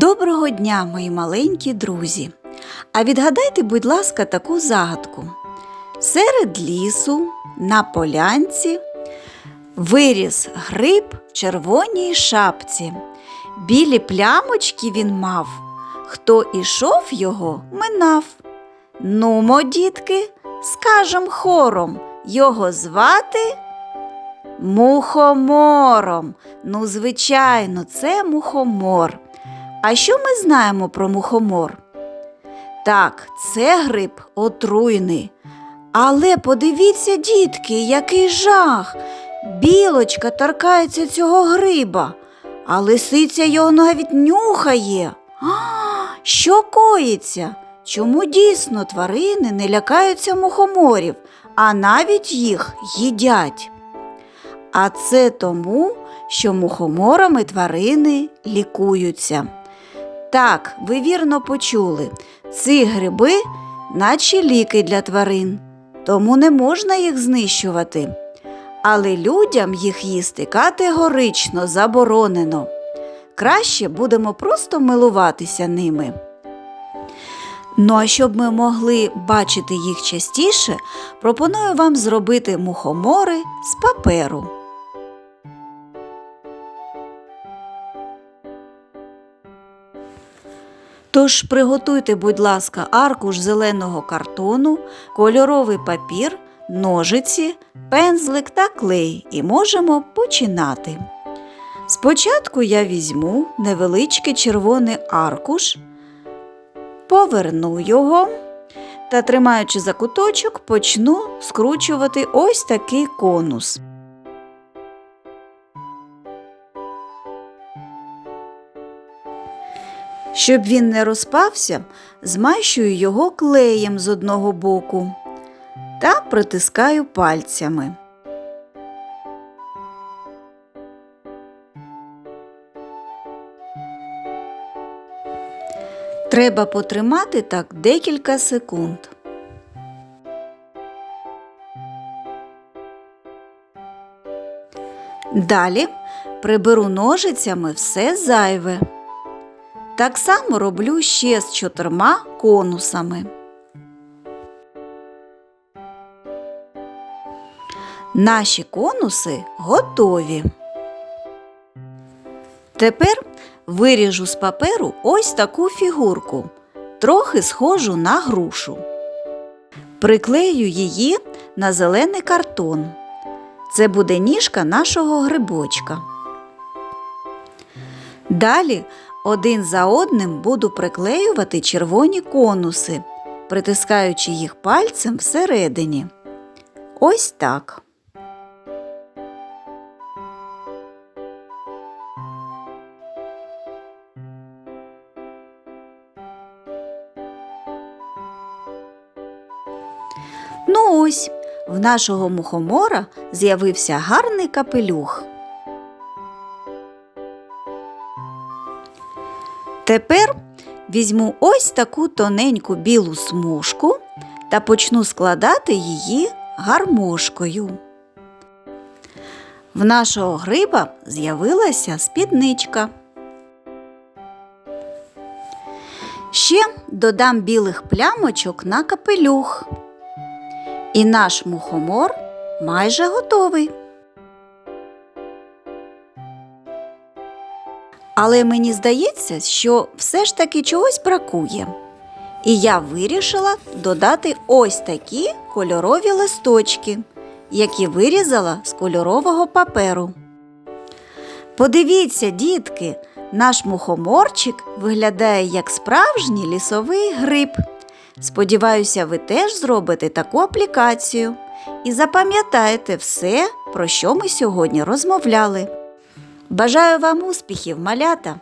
Доброго дня, мої маленькі друзі! А відгадайте, будь ласка, таку загадку. Серед лісу на полянці виріс гриб в червоній шапці. Білі плямочки він мав. Хто ішов його, минав. Нумо, дітки, скажем хором, його звати мухомором. Ну, звичайно, це мухомор. А що ми знаємо про мухомор? Так, це гриб отруйний. Але подивіться, дітки, який жах. Білочка торкається цього гриба, а лисиця його навіть нюхає. А, що коїться? Чому дійсно тварини не лякаються мухоморів, а навіть їх їдять? А це тому, що мухоморами тварини лікуються. Так, ви вірно почули, ці гриби, наче ліки для тварин, тому не можна їх знищувати. Але людям їх їсти категорично заборонено. Краще будемо просто милуватися ними. Ну а щоб ми могли бачити їх частіше, пропоную вам зробити мухомори з паперу. Тож приготуйте, будь ласка, аркуш зеленого картону, кольоровий папір, ножиці, пензлик та клей і можемо починати. Спочатку я візьму невеличкий червоний аркуш, поверну його та, тримаючи за куточок, почну скручувати ось такий конус. Щоб він не розпався, змащую його клеєм з одного боку та притискаю пальцями. Треба потримати так декілька секунд. Далі приберу ножицями все зайве. Так само роблю ще з чотирма конусами. Наші конуси готові. Тепер виріжу з паперу ось таку фігурку, трохи схожу на грушу. Приклею її на зелений картон. Це буде ніжка нашого грибочка. Далі один за одним буду приклеювати червоні конуси, притискаючи їх пальцем всередині. Ось так. Ну ось, в нашого мухомора з'явився гарний капелюх. Тепер візьму ось таку тоненьку білу смужку та почну складати її гармошкою. В нашого гриба з'явилася спідничка. Ще додам білих плямочок на капелюх. І наш мухомор майже готовий. Але мені здається, що все ж таки чогось бракує. І я вирішила додати ось такі кольорові листочки, які вирізала з кольорового паперу. Подивіться, дітки, наш мухоморчик виглядає як справжній лісовий гриб. Сподіваюся, ви теж зробите таку аплікацію і запам'ятаєте все, про що ми сьогодні розмовляли. Бажаю вам успіхів, малята!